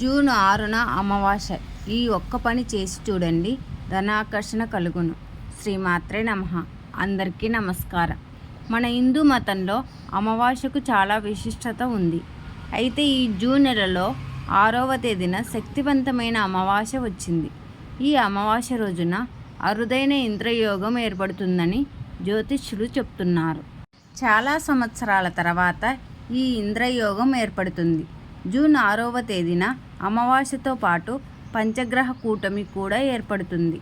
June ఆరున అమావాస్య ఈ ఒక్క పని చేసి చూడండి. ధనాకర్షణ కలుగును. శ్రీమాత్రే నమ. అందరికీ నమస్కారం. మన హిందూ మతంలో అమావాస్యకు చాలా విశిష్టత ఉంది. అయితే ఈ జూన్ నెలలో ఆరవ తేదీన శక్తివంతమైన అమావాస్య వచ్చింది. ఈ అమావాస్య రోజున అరుదైన ఇంద్రయోగం ఏర్పడుతుందని జ్యోతిష్యులు చెప్తున్నారు. చాలా సంవత్సరాల తర్వాత ఈ ఇంద్రయోగం ఏర్పడుతుంది. జూన్ ఆరవ తేదీన అమావాస్యతో పాటు పంచగ్రహ కూటమి కూడా ఏర్పడుతుంది.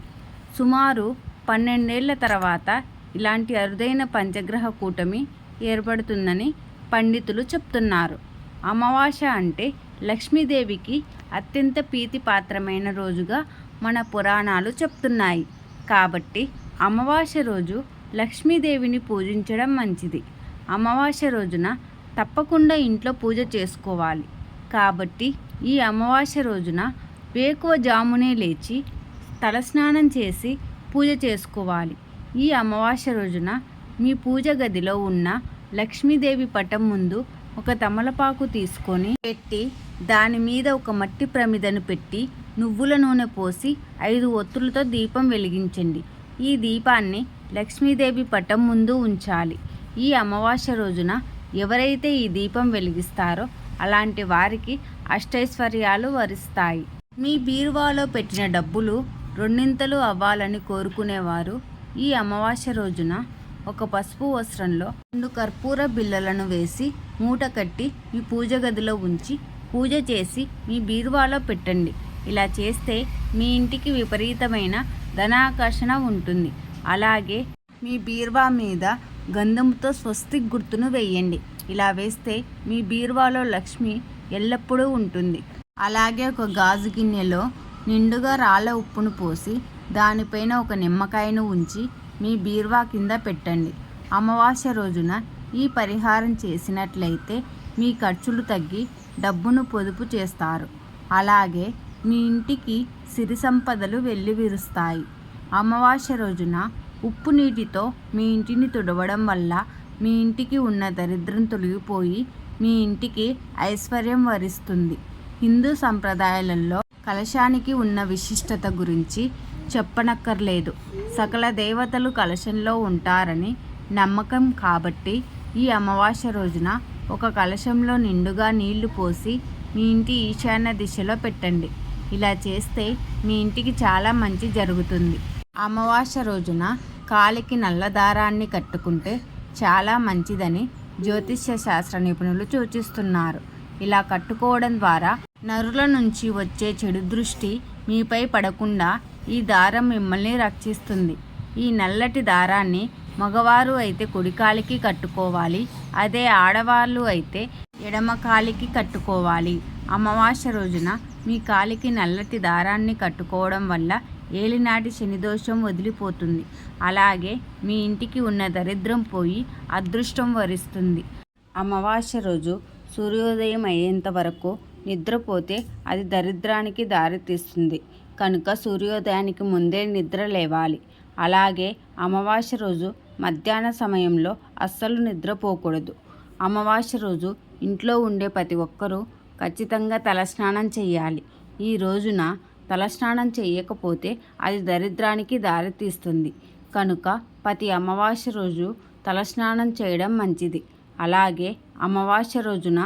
సుమారు పన్నెండేళ్ళ తర్వాత ఇలాంటి అరుదైన పంచగ్రహ కూటమి ఏర్పడుతుందని పండితులు చెప్తున్నారు. అమావాస్య అంటే లక్ష్మీదేవికి అత్యంత ప్రీతిపాత్రమైన రోజుగా మన పురాణాలు చెప్తున్నాయి. కాబట్టి అమావాస్య రోజు లక్ష్మీదేవిని పూజించడం మంచిది. అమావాస్య రోజున తప్పకుండా ఇంట్లో పూజ చేసుకోవాలి. కాబట్టి ఈ అమావాస్య రోజున వేకువ జామునే లేచి తలస్నానం చేసి పూజ చేసుకోవాలి. ఈ అమావాస్య రోజున మీ పూజ గదిలో ఉన్న లక్ష్మీదేవి పటం ముందు ఒక తమలపాకు తీసుకొని పెట్టి దాని మీద ఒక మట్టి ప్రమిదను పెట్టి నువ్వుల నూనె పోసి ఐదు ఒత్తులతో దీపం వెలిగించండి. ఈ దీపాన్ని లక్ష్మీదేవి పటం ముందు ఉంచాలి. ఈ అమావాస్య రోజున ఎవరైతే ఈ దీపం వెలిగిస్తారో అలాంటి వారికి అష్టైశ్వర్యాలు వరిస్తాయి. మీ బీరువాలో పెట్టిన డబ్బులు రెండింతలు అవ్వాలని కోరుకునేవారు. ఈ అమావాస్య రోజున ఒక పసుపు వస్త్రంలో రెండు కర్పూర బిళ్ళలను వేసి మూట కట్టి మీ పూజ గదిలో ఉంచి పూజ చేసి మీ బీరువాలో పెట్టండి. ఇలా చేస్తే మీ ఇంటికి విపరీతమైన ధనాకర్షణ ఉంటుంది. అలాగే మీ బీరువా మీద గంధంతో స్వస్తిక్ గుర్తును వేయండి. ఇలా వేస్తే మీ బీరువాలో లక్ష్మి ఎల్లప్పుడూ ఉంటుంది. అలాగే ఒక గాజు గిన్నెలో నిండుగా రాళ్ళ ఉప్పును పోసి దానిపైన ఒక నిమ్మకాయను ఉంచి మీ బీరువా కింద పెట్టండి. అమావాస్య రోజున ఈ పరిహారం చేసినట్లయితే మీ ఖర్చులు తగ్గి డబ్బును పొదుపు చేస్తారు. అలాగే మీ ఇంటికి సిరి సంపదలు వెల్లివిరుస్తాయి. అమావాస్య రోజున ఉప్పు నీటితో మీ ఇంటిని తుడవడం వల్ల మీ ఇంటికి ఉన్న దరిద్రం తొలగిపోయి మీ ఇంటికి ఐశ్వర్యం వరిస్తుంది. హిందూ సంప్రదాయాలలో కలశానికి ఉన్న విశిష్టత గురించి చెప్పనక్కర్లేదు. సకల దేవతలు కలశంలో ఉంటారని నమ్మకం కాబట్టి ఈ అమావాస్య రోజున ఒక కలశంలో నిండుగా నీళ్ళు పోసి మీ ఇంటి ఈశాన్య దిశలో పెట్టండి. ఇలా చేస్తే మీ ఇంటికి చాలా మంచి జరుగుతుంది. అమావాస్య రోజున కాలికి నల్ల దారాన్ని కట్టుకుంటే చాలా మంచిదని జ్యోతిష్య శాస్త్ర నిపుణులు సూచిస్తున్నారు. ఇలా కట్టుకోవడం ద్వారా నరుల నుంచి వచ్చే చెడు దృష్టి మీపై పడకుండా ఈ దారం మిమ్మల్ని రక్షిస్తుంది. ఈ నల్లటి దారాన్ని మగవారు అయితే కుడికాలికి కట్టుకోవాలి అదే ఆడవాళ్ళు అయితే ఎడమ కాలికి కట్టుకోవాలి. అమావాస్య రోజున మీ కాలికి నల్లటి దారాన్ని కట్టుకోవడం వల్ల ఏలినాటి శనిదోషం వదిలిపోతుంది. అలాగే మీ ఇంటికి ఉన్న దరిద్రం పోయి అదృష్టం వరిస్తుంది. అమావాస్య రోజు సూర్యోదయం అయ్యేంత వరకు నిద్రపోతే అది దరిద్రానికి దారితీస్తుంది కనుక సూర్యోదయానికి ముందే నిద్ర లేవాలి. అలాగే అమావాస్య రోజు మధ్యాహ్న సమయంలో అస్సలు నిద్రపోకూడదు. అమావాస్య రోజు ఇంట్లో ఉండే ప్రతి ఒక్కరూ ఖచ్చితంగా తలస్నానం చేయాలి. ఈ రోజున తలస్నానం చేయకపోతే అది దరిద్రానికి దారితీస్తుంది. కనుక ప్రతి అమావాస్య రోజు తలస్నానం చేయడం మంచిది. అలాగే అమావాస్య రోజున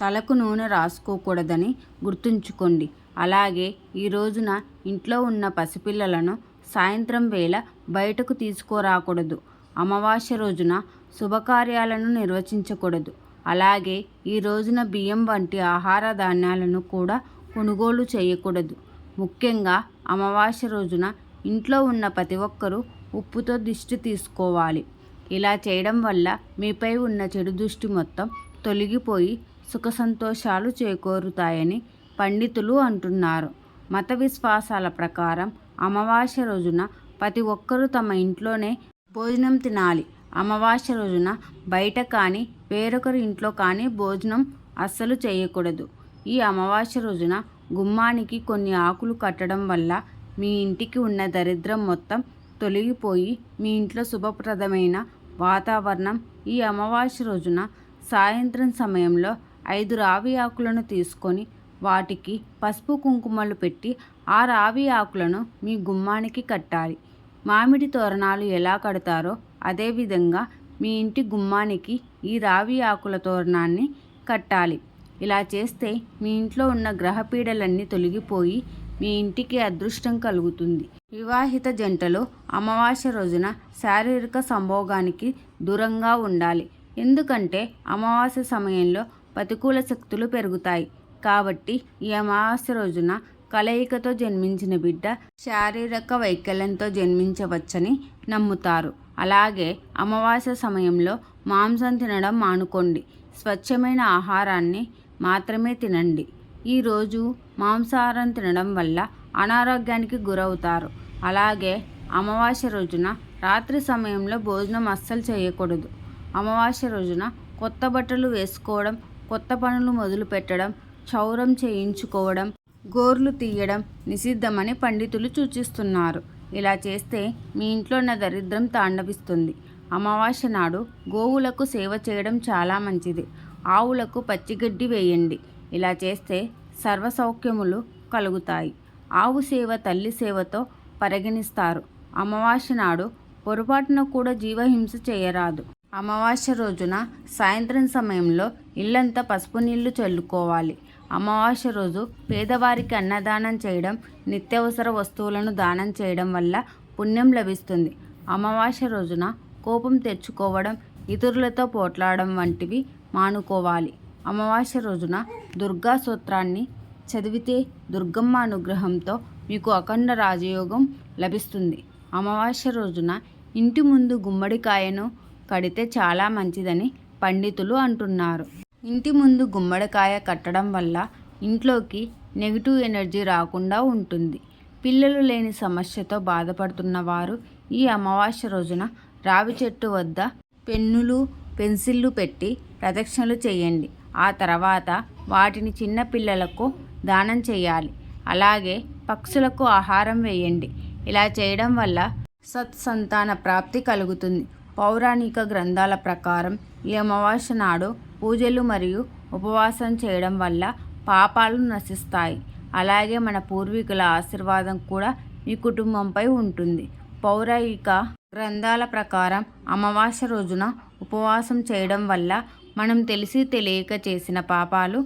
తలకు నూనె రాసుకోకూడదని గుర్తుంచుకోండి. అలాగే ఈ రోజున ఇంట్లో ఉన్న పసిపిల్లలను సాయంత్రం వేళ బయటకు తీసుకురాకూడదు. అమావాస్య రోజున శుభకార్యాలను నిర్వచించకూడదు. అలాగే ఈ రోజున బియ్యం వంటి ఆహార ధాన్యాలను కూడా కొనుగోలు చేయకూడదు. ముఖ్యంగా అమావాస్య రోజున ఇంట్లో ఉన్న ప్రతి ఒక్కరూ ఉప్పుతో దిష్టి తీసుకోవాలి. ఇలా చేయడం వల్ల మీపై ఉన్న చెడు దృష్టి మొత్తం తొలగిపోయి సుఖ సంతోషాలు చేకూరుతాయని పండితులు అంటున్నారు. మత విశ్వాసాల ప్రకారం అమావాస్య రోజున ప్రతి ఒక్కరూ తమ ఇంట్లోనే భోజనం తినాలి. అమావాస్య రోజున బయట కానీ వేరొకరి ఇంట్లో కానీ భోజనం అస్సలు చేయకూడదు. ఈ అమావాస్య రోజున గుమ్మానికి కొన్ని ఆకులు కట్టడం వల్ల మీ ఇంటికి ఉన్న దరిద్రం మొత్తం తొలగిపోయి మీ ఇంట్లో శుభప్రదమైన వాతావరణం ఈ అమావాస్య రోజున సాయంత్రం సమయంలో ఐదు రావి ఆకులను తీసుకొని వాటికి పసుపు కుంకుమలు పెట్టి ఆ రావి ఆకులను మీ గుమ్మానికి కట్టాలి. మామిడి తోరణాలు ఎలా కడతారో అదేవిధంగా మీ ఇంటి గుమ్మానికి ఈ రావి ఆకుల తోరణాన్ని కట్టాలి. ఇలా చేస్తే మీ ఇంట్లో ఉన్న గ్రహపీడలన్నీ తొలగిపోయి మీ ఇంటికి అదృష్టం కలుగుతుంది. వివాహిత జంటలు అమావాస్య రోజున శారీరక సంభోగానికి దూరంగా ఉండాలి. ఎందుకంటే అమావాస్య సమయంలో ప్రతికూల శక్తులు పెరుగుతాయి. కాబట్టి ఈ అమావాస్య రోజున కలయికతో జన్మించిన బిడ్డ శారీరక వైకల్యంతో జన్మించవచ్చని నమ్ముతారు. అలాగే అమావాస్య సమయంలో మాంసం తినడం మానుకోండి. స్వచ్ఛమైన ఆహారాన్ని మాత్రమే తినండి. ఈరోజు మాంసాహారం తినడం వల్ల అనారోగ్యానికి గురవుతారు. అలాగే అమావాస్య రోజున రాత్రి సమయంలో భోజనం అస్సలు చేయకూడదు. అమావాస్య రోజున కొత్త బట్టలు వేసుకోవడం కొత్త పనులు మొదలుపెట్టడం క్షౌరం చేయించుకోవడం గోర్లు తీయడం నిషిద్ధమని పండితులు సూచిస్తున్నారు. ఇలా చేస్తే మీ ఇంట్లో ఉన్న దరిద్రం తాండవిస్తుంది. అమావాస్య నాడు గోవులకు సేవ చేయడం చాలా మంచిది. ఆవులకు పచ్చిగడ్డి వేయండి. ఇలా చేస్తే సర్వసౌఖ్యములు కలుగుతాయి. ఆవు సేవ తల్లి సేవతో పరిగణిస్తారు. అమావాస్య నాడు పొరపాటున కూడా జీవహింస చేయరాదు. అమావాస్య రోజున సాయంత్రం సమయంలో ఇల్లంతా పసుపు నీళ్ళు చల్లుకోవాలి. అమావాస్య రోజు పేదవారికి అన్నదానం చేయడం నిత్యావసర వస్తువులను దానం చేయడం వల్ల పుణ్యం లభిస్తుంది. అమావాస్య రోజున కోపం తెచ్చుకోవడం ఇతరులతో పోట్లాడడం వంటివి మానుకోవాలి. అమావాస్య రోజున దుర్గా సూత్రాన్ని చదివితే దుర్గమ్మ అనుగ్రహంతో మీకు అఖండ రాజయోగం లభిస్తుంది. అమావాస్య రోజున ఇంటి ముందు గుమ్మడికాయను కడితే చాలా మంచిదని పండితులు అంటున్నారు. ఇంటి ముందు గుమ్మడికాయ కట్టడం వల్ల ఇంట్లోకి నెగిటివ్ ఎనర్జీ రాకుండా ఉంటుంది. పిల్లలు లేని సమస్యతో బాధపడుతున్న వారు ఈ అమావాస్య రోజున రావి చెట్టు వద్ద పెన్నులు పెన్సిళ్ళు పెట్టి ప్రదక్షిణలు చేయండి. ఆ తర్వాత వాటిని చిన్నపిల్లలకు దానం చేయాలి. అలాగే పక్షులకు ఆహారం వేయండి. ఇలా చేయడం వల్ల సత్సంతాన ప్రాప్తి కలుగుతుంది. పౌరాణిక గ్రంథాల ప్రకారం ఈ అమావాస్య నాడు పూజలు మరియు ఉపవాసం చేయడం వల్ల పాపాలు నశిస్తాయి. అలాగే మన పూర్వీకుల ఆశీర్వాదం కూడా మీ కుటుంబంపై ఉంటుంది. పౌరాణిక గ్రంథాల ప్రకారం అమావాస్య రోజున ఉపవాసం చేయడం వల్ల మనం తెలిసి తెలియక చేసిన పాపాలు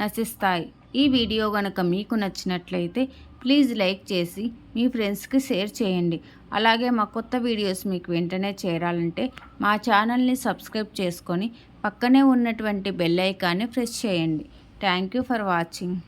నశిస్తాయి. ఈ వీడియో కనుక మీకు నచ్చినట్లయితే ప్లీజ్ లైక్ చేసి మీ ఫ్రెండ్స్కి షేర్ చేయండి. అలాగే మా కొత్త వీడియోస్ మీకు వెంటనే చేరాలంటే మా ఛానల్ని సబ్స్క్రైబ్ చేసుకొని పక్కనే ఉన్నటువంటి బెల్ ఐకాన్ని ప్రెస్ చేయండి. Thank you for watching.